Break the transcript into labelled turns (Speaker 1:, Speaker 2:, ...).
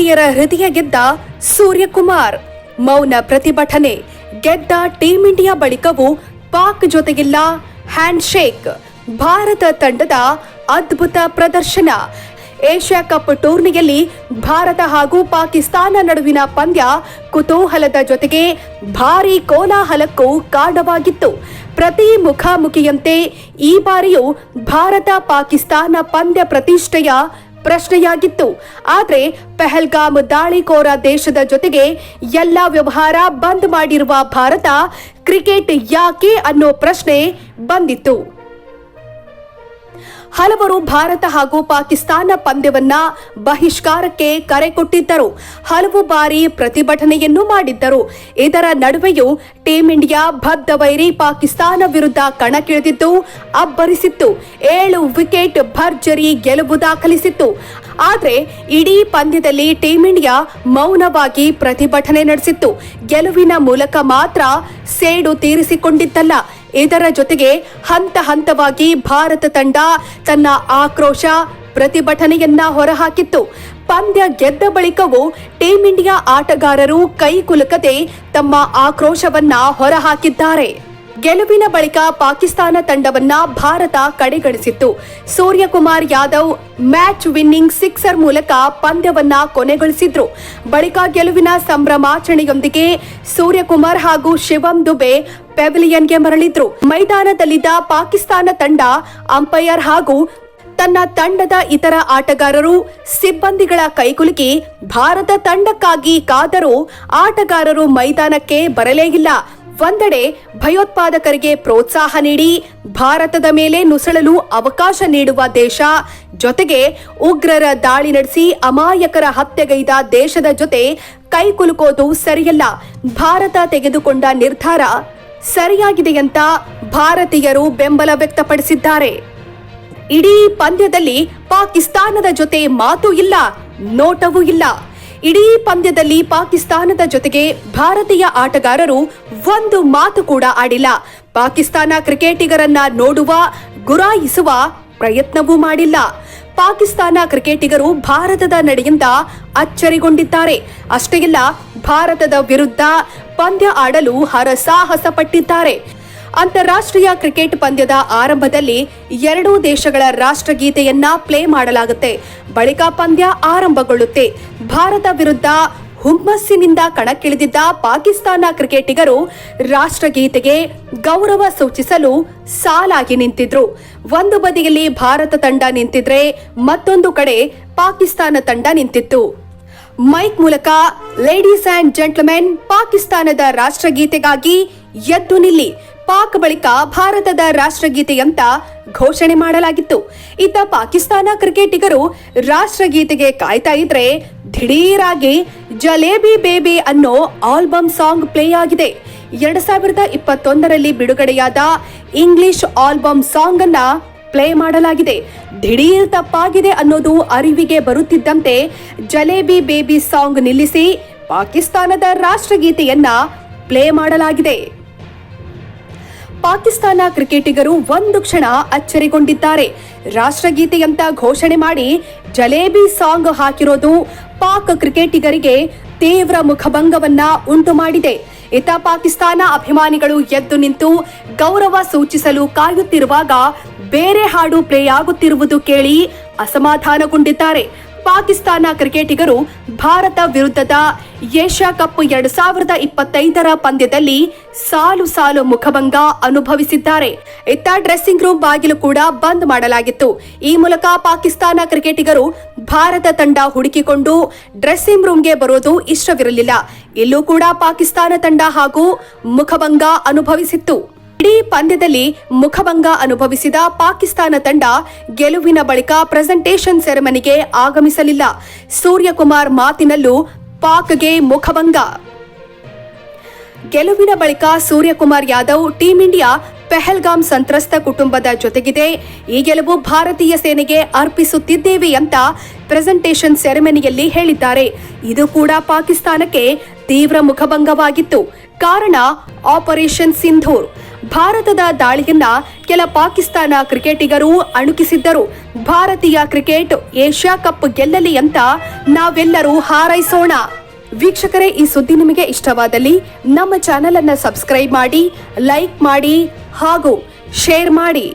Speaker 1: ಭಾರತೀಯರ ಹೃದಯ ಗೆದ್ದ ಸೂರ್ಯಕುಮಾರ್. ಮೌನ ಪ್ರತಿಭಟನೆ. ಗೆದ್ದ ಟೀಂ ಇಂಡಿಯಾ ಬಳಿಕವೂ ಪಾಕ್ ಜೊತೆಗಿಲ್ಲ. ಹ್ಯಾಂಡ್ ಶೇಕ್ ಭಾರತ ತಂಡದ ಅದ್ಭುತ ಪ್ರದರ್ಶನ. ಏಷ್ಯಾ ಕಪ್ ಟೂರ್ನಿಯಲ್ಲಿ ಭಾರತ ಹಾಗೂ ಪಾಕಿಸ್ತಾನ ನಡುವಿನ ಪಂದ್ಯ ಕುತೂಹಲದ ಜೊತೆಗೆ ಭಾರೀ ಕೋಲಾಹಲಕ್ಕೂ ಕಾರಣವಾಗಿತ್ತು. ಪ್ರತಿ ಮುಖಾಮುಖಿಯಂತೆ ಈ ಬಾರಿಯೂ ಭಾರತ ಪಾಕಿಸ್ತಾನ ಪಂದ್ಯ ಪ್ರತಿಷ್ಠೆಯ ಪ್ರಶ್ನೆಯಾಗಿತ್ತು. ಆದರೆ ಪೆಹಲ್ಗಾಮ್ ದಾಳಿಕೋರ ದೇಶದ ಜೊತೆಗೆ ಎಲ್ಲ ವ್ಯವಹಾರ ಬಂದ್ ಮಾಡಿರುವ ಭಾರತ ಕ್ರಿಕೆಟ್ ಯಾಕೆ ಅನ್ನೋ ಪ್ರಶ್ನೆ ಬಂದಿತ್ತು. ಹಲವರು ಭಾರತ ಹಾಗೂ ಪಾಕಿಸ್ತಾನ ಪಂದ್ಯವನ್ನ ಬಹಿಷ್ಕಾರಕ್ಕೆ ಕರೆ ಕೊಟ್ಟಿದ್ದರು ಹಲವು ಬಾರಿ ಪ್ರತಿಭಟನೆಯನ್ನು ಮಾಡಿದ್ದರು. ಇದರ ನಡುವೆಯೂ ಟೀಂ ಇಂಡಿಯಾ ಬದ್ಧ ವೈರಿ ಪಾಕಿಸ್ತಾನ ವಿರುದ್ಧ ಕಣಕ್ಕಿಳಿದಿದ್ದು, ಅಬ್ಬರಿಸಿತ್ತು. ಏಳು ವಿಕೆಟ್ ಭರ್ಜರಿ ಗೆಲುವು ದಾಖಲಿಸಿತ್ತು. ಆದರೆ ಇಡೀ ಪಂದ್ಯದಲ್ಲಿ ಟೀಂ ಇಂಡಿಯಾ ಮೌನವಾಗಿ ಪ್ರತಿಭಟನೆ ನಡೆಸಿತ್ತು. ಗೆಲುವಿನ ಮೂಲಕ ಮಾತ್ರ ಸೇಡು ತೀರಿಸಿಕೊಂಡಿದ್ದಲ್ಲ. ಇದರ ಜೊತೆಗೆ ಹಂತ ಹಂತವಾಗಿ ಭಾರತ ತಂಡ ತನ್ನ ಆಕ್ರೋಶ, ಪ್ರತಿಭಟನೆಯನ್ನ ಹೊರಹಾಕಿತ್ತು. ಪಂದ್ಯ ಗೆದ್ದ ಬಳಿಕವೂ ಟೀಂ ಇಂಡಿಯಾ ಆಟಗಾರರು ಕೈಕುಲುಕದೆ ತಮ್ಮ ಆಕ್ರೋಶವನ್ನ ಹೊರಹಾಕಿದ್ದಾರೆ. ಗೆಲುವಿನ ಬಳಿಕ ಪಾಕಿಸ್ತಾನ ತಂಡವನ್ನ Bharat ಕಡೆಗಣಿಸಿತ್ತು. Suryakumar Yadav match winning sixer ಮೂಲಕ ಪಂದ್ಯವನ್ನ ಕೊನೆಗೊಳಿಸಿದ್ರು. ಬಳಿಕ ಗೆಲುವಿನ ಸಂಭ್ರಮಾಚರಣೆಯೊಂದಿಗೆ ಸೂರ್ಯಕುಮಾರ್ ಹಾಗೂ ಶಿವಂ ದುಬೆ ಪೆವಿಲಿಯನ್ಗೆ ಮರಳಿದ್ರು. ಮೈದಾನದಲ್ಲಿದ್ದ ಪಾಕಿಸ್ತಾನ ತಂಡ ಅಂಪೈರ್ ಹಾಗೂ ತನ್ನ ತಂಡದ ಇತರ ಆಟಗಾರರು ಸಿಬ್ಬಂದಿಗಳ ಕೈಕುಲುಕಿ ಭಾರತ ತಂಡಕ್ಕಾಗಿ ಕಾದರೂ ಆಟಗಾರರು ಮೈದಾನಕ್ಕೆ ಬರಲೇ ಇಲ್ಲ. ಒಂದೆಡೆ ಭಯೋತ್ಪಾದಕರಿಗೆ ಪ್ರೋತ್ಸಾಹ ನೀಡಿ ಭಾರತದ ಮೇಲೆ ನುಸುಳಲು ಅವಕಾಶ ನೀಡುವ ದೇಶ, ಜೊತೆಗೆ ಉಗ್ರರ ದಾಳಿ ನಡೆಸಿ ಅಮಾಯಕರ ಹತ್ಯೆಗೈದ ದೇಶದ ಜೊತೆ ಕೈಕುಲುಕೋದು ಸರಿಯಲ್ಲ. ಭಾರತ ತೆಗೆದುಕೊಂಡ ನಿರ್ಧಾರ ಸರಿಯಾಗಿದೆ ಅಂತ ಭಾರತೀಯರು ಬೆಂಬಲ ವ್ಯಕ್ತಪಡಿಸಿದ್ದಾರೆ. ಇಡೀ ಪಂದ್ಯದಲ್ಲಿ ಪಾಕಿಸ್ತಾನದ ಜೊತೆ ಮಾತು ಇಲ್ಲ, ನೋಟವೂ ಇಲ್ಲ. ಇಡೀ ಪಂದ್ಯದಲ್ಲಿ ಪಾಕಿಸ್ತಾನದ ಜೊತೆಗೆ ಭಾರತೀಯ ಆಟಗಾರರು ಒಂದು ಮಾತು ಕೂಡ ಆಡಿಲ್ಲ. ಪಾಕಿಸ್ತಾನ ಕ್ರಿಕೆಟಿಗರನ್ನ ನೋಡುವ, ಗುರಾಯಿಸುವ ಪ್ರಯತ್ನವೂ ಮಾಡಿಲ್ಲ. ಪಾಕಿಸ್ತಾನ ಕ್ರಿಕೆಟಿಗರು ಭಾರತದ ನಡೆಯಿಂದ ಅಚ್ಚರಿಗೊಂಡಿದ್ದಾರೆ. ಅಷ್ಟೇ ಇಲ್ಲ, ಭಾರತದ ವಿರುದ್ಧ ಪಂದ್ಯ ಆಡಲು ಹರಸಾಹಸ ಪಟ್ಟಿದ್ದಾರೆ ಅಂತಾರಾಷ್ಟ್ರೀಯ ಕ್ರಿಕೆಟ್ ಪಂದ್ಯದ ಆರಂಭದಲ್ಲಿ ಎರಡೂ ದೇಶಗಳ ರಾಷ್ಟ್ರಗೀತೆಯನ್ನ ಪ್ಲೇ ಮಾಡಲಾಗುತ್ತೆ. ಬಳಿಕ ಪಂದ್ಯ ಆರಂಭಗೊಳ್ಳುತ್ತೆ. ಭಾರತ ವಿರುದ್ಧ ಹುಮ್ಮಸ್ಸಿನಿಂದ ಕಣಕ್ಕಿಳಿದಿದ್ದ ಪಾಕಿಸ್ತಾನ ಕ್ರಿಕೆಟಿಗರು ರಾಷ್ಟ್ರಗೀತೆಗೆ ಗೌರವ ಸೂಚಿಸಲು ಸಾಲಾಗಿ ನಿಂತಿದ್ರು. ಒಂದು ಬದಿಯಲ್ಲಿ ಭಾರತ ತಂಡ ನಿಂತಿದ್ರೆ ಮತ್ತೊಂದು ಕಡೆ ಪಾಕಿಸ್ತಾನ ತಂಡ ನಿಂತಿತ್ತು. ಮೈಕ್ ಮೂಲಕ ಲೇಡೀಸ್ ಅಂಡ್ ಜೆಂಟ್ಲ್ಮೆನ್, ಪಾಕಿಸ್ತಾನದ ರಾಷ್ಟ್ರಗೀತೆಗಾಗಿ ಎದ್ದು ನಿಲ್ಲಿ. ಪಾಕ್ ಬಳಿಕ ಭಾರತದ ರಾಷ್ಟ್ರಗೀತೆಯಂತ ಘೋಷಣೆ ಮಾಡಲಾಗಿತ್ತು. ಇತ್ತ ಪಾಕಿಸ್ತಾನ ಕ್ರಿಕೆಟಿಗರು ರಾಷ್ಟ್ರಗೀತೆಗೆ ಕಾಯ್ತಾ ಇದ್ರೆ ದಿಢೀರಾಗಿ ಜಲೇಬಿ ಬೇಬಿ ಅನ್ನೋ ಆಲ್ಬಮ್ ಸಾಂಗ್ ಪ್ಲೇ ಆಗಿದೆ. ಎರಡ್ ಸಾವಿರದ ಇಪ್ಪತ್ತೊಂದರಲ್ಲಿ ಬಿಡುಗಡೆಯಾದ ಇಂಗ್ಲಿಷ್ ಆಲ್ಬಮ್ ಸಾಂಗ್ ಅನ್ನ ಪ್ಲೇ ಮಾಡಲಾಗಿದೆ. ದಿಢೀರ್ ತಪ್ಪಾಗಿದೆ ಅನ್ನೋದು ಅರಿವಿಗೆ ಬರುತ್ತಿದ್ದಂತೆ ಜಲೇಬಿ ಬೇಬಿ ಸಾಂಗ್ ನಿಲ್ಲಿಸಿ ಪಾಕಿಸ್ತಾನದ ರಾಷ್ಟ್ರಗೀತೆಯನ್ನ ಪ್ಲೇ ಮಾಡಲಾಗಿದೆ. ಪಾಕಿಸ್ತಾನ ಕ್ರಿಕೆಟಿಗರು ಒಂದು ಕ್ಷಣ ಅಚ್ಚರಿಗೊಂಡಿದ್ದಾರೆ. ರಾಷ್ಟ್ರಗೀತೆಯಂತ ಘೋಷಣೆ ಮಾಡಿ ಜಲೇಬಿ ಸಾಂಗ್ ಹಾಕಿರೋದು ಪಾಕ್ ಕ್ರಿಕೆಟಿಗರಿಗೆ ತೀವ್ರ ಮುಖಭಂಗವನ್ನ ಉಂಟು ಮಾಡಿದೆ ಇತ ಪಾಕಿಸ್ತಾನ ಅಭಿಮಾನಿಗಳು ಎದ್ದು ನಿಂತು ಗೌರವ ಸೂಚಿಸಲು ಕಾಯುತ್ತಿರುವಾಗ ಬೇರೆ ಹಾಡು ಪ್ಲೇ ಆಗುತ್ತಿರುವುದು ಕೇಳಿ ಅಸಮಾಧಾನಗೊಂಡಿದ್ದಾರೆ. ಪಾಕಿಸ್ತಾನ ಕ್ರಿಕೆಟಿಗರು ಭಾರತ ವಿರುದ್ಧದ ಏಷ್ಯಾ ಕಪ್ ಎರಡು ಸಾವಿರದ ಇಪ್ಪತ್ತೈದರ ಪಂದ್ಯದಲ್ಲಿ ಸಾಲು ಸಾಲು ಮುಖಭಂಗ ಅನುಭವಿಸಿದ್ದಾರೆ. ಇತ್ತ ಡ್ರೆಸ್ಸಿಂಗ್ ರೂಮ್ ಬಾಗಿಲು ಕೂಡ ಬಂದ್ ಮಾಡಲಾಗಿತ್ತು. ಈ ಮೂಲಕ ಪಾಕಿಸ್ತಾನ ಕ್ರಿಕೆಟಿಗರು ಭಾರತ ತಂಡ ಹುಡುಕಿಕೊಂಡು ಡ್ರೆಸ್ಸಿಂಗ್ ರೂಮ್ಗೆ ಬರೋದು ಇಷ್ಟವಿರಲಿಲ್ಲ. ಇಲ್ಲೂ ಕೂಡ ಪಾಕಿಸ್ತಾನ ತಂಡ ಹಾಗೂ ಮುಖಭಂಗ ಅನುಭವಿಸಿತ್ತು. ಇಡೀ ಪಂದ್ಯದಲ್ಲಿ ಮುಖಭಂಗ ಅನುಭವಿಸಿದ ಪಾಕಿಸ್ತಾನ ತಂಡ ಗೆಲುವಿನ ಬಳಿಕ ಪ್ರೆಸೆಂಟೇಷನ್ ಸೆರೆಮನಿಗೆ ಆಗಮಿಸಲಿಲ್ಲ. ಸೂರ್ಯಕುಮಾರ್ ಮಾತಿನಲ್ಲೂ ಪಾಕ್ಗೆ ಮುಖಭಂಗ. ಗೆಲುವಿನ ಬಳಿಕ ಸೂರ್ಯಕುಮಾರ್ ಯಾದವ್ ಟೀಂ ಇಂಡಿಯಾ ಪೆಹಲ್ಗಾಮ್ ಸಂತ್ರಸ್ತ ಕುಟುಂಬದ ಜೊತೆಗಿದೆ. ಈ ಗೆಲುವು ಭಾರತೀಯ ಸೇನೆಗೆ ಅರ್ಪಿಸುತ್ತಿದ್ದೇವೆ ಅಂತ ಪ್ರೆಸೆಂಟೇಷನ್ ಸೆರೆಮನಿಯಲ್ಲಿ ಹೇಳಿದ್ದಾರೆ. ಇದು ಕೂಡ ಪಾಕಿಸ್ತಾನಕ್ಕೆ ತೀವ್ರ ಮುಖಭಂಗವಾಗಿತ್ತು. ಕಾರಣ ಆಪರೇಷನ್ ಸಿಂಧೂರ್ ಭಾರತದ ದಾಳಿಯನ್ನ ಕೆಲ ಪಾಕಿಸ್ತಾನ ಕ್ರಿಕೆಟಿಗರು ಅಣುಕಿಸಿದ್ದರು. ಭಾರತೀಯ ಕ್ರಿಕೆಟ್ ಏಷ್ಯಾ ಕಪ್ ಗೆಲ್ಲಲಿ ಅಂತ ನಾವೆಲ್ಲರೂ ಹಾರೈಸೋಣ. ವೀಕ್ಷಕರೇ, ಈ ಸುದ್ದಿ ನಿಮಗೆ ಇಷ್ಟವಾದಲ್ಲಿ ನಮ್ಮ ಚಾನೆಲ್ ಅನ್ನ ಸಬ್ಸ್ಕ್ರೈಬ್ ಮಾಡಿ, ಲೈಕ್ ಮಾಡಿ ಹಾಗೂ ಶೇರ್ ಮಾಡಿ.